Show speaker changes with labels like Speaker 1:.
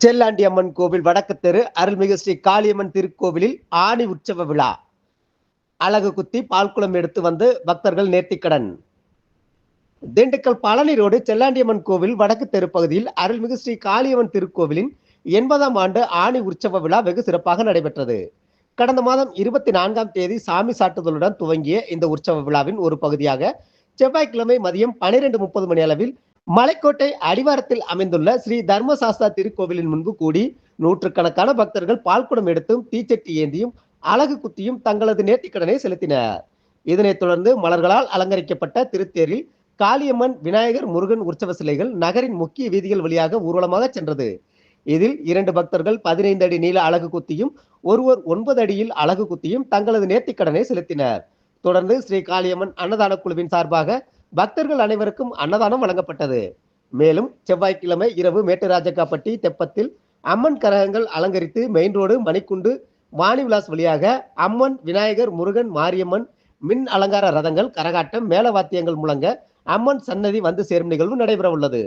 Speaker 1: செல்லாண்டி அம்மன் கோவில் வடக்கு தெரு அருள்மிகு ஸ்ரீ காளியம்மன் திருக்கோவிலில் ஆணி உற்சவ விழா. அழகு குத்தி பால்குளம் எடுத்து வந்து பக்தர்கள் நேர்த்திக்கடன் திண்டுக்கல் பழனி ரோடு செல்லாண்டியம்மன் கோவில் வடக்கு தெரு பகுதியில் அருள்மிகு ஸ்ரீ காளியம்மன் திருக்கோவிலின் எண்பதாம் ஆண்டு ஆணி உற்சவ விழா வெகு சிறப்பாக நடைபெற்றது. கடந்த மாதம் இருபத்தி நான்காம் தேதி சாமி சாட்டுதலுடன் துவங்கிய இந்த உற்சவ விழாவின் ஒரு பகுதியாக செவ்வாய்க்கிழமை மதியம் பனிரெண்டு முப்பது மணி அளவில் மலைக்கோட்டை அடிவாரத்தில் அமைந்துள்ள ஸ்ரீ தர்மசாஸ்தா திருக்கோவிலின் முன்பு கூடி நூற்றுக்கணக்கான பக்தர்கள் பால்குடம் எடுத்தும் தீச்சட்டி ஏந்தியும் அழகு குத்தியும் தங்களது நேர்த்திக்கடனை செலுத்தினர். இதனைத் தொடர்ந்து மலர்களால் அலங்கரிக்கப்பட்ட திருத்தேரில் காளியம்மன் விநாயகர் முருகன் உற்சவ சிலைகள் நகரின் முக்கிய வீதிகள் வழியாக ஊர்வலமாக சென்றது. இதில் இரண்டு பக்தர்கள் பதினைந்து அடி நீள அழகு குத்தியும் ஒருவர் ஒன்பது அடியில் அழகு குத்தியும் தங்களது நேர்த்திக்கடனை செலுத்தினர். தொடர்ந்து ஸ்ரீ காளியம்மன் அன்னதான குழுவின் சார்பாக பக்தர்கள் அனைவருக்கும் அன்னதானம் வழங்கப்பட்டது. மேலும் செவ்வாய்க்கிழமை இரவு மேட்டுராஜக்காப்பட்டி தெப்பத்தில் அம்மன் கரகங்கள் அலங்கரித்து மெயின் ரோடு மணிக்குண்டு மாணிவிலாஸ் வழியாக அம்மன் விநாயகர் முருகன் மாரியம்மன் மின் அலங்கார ரதங்கள் கரகாட்டம் மேலவாத்தியங்கள் முழங்க அம்மன் சன்னதி வந்து சேரும் நிகழ்வு நடைபெற உள்ளது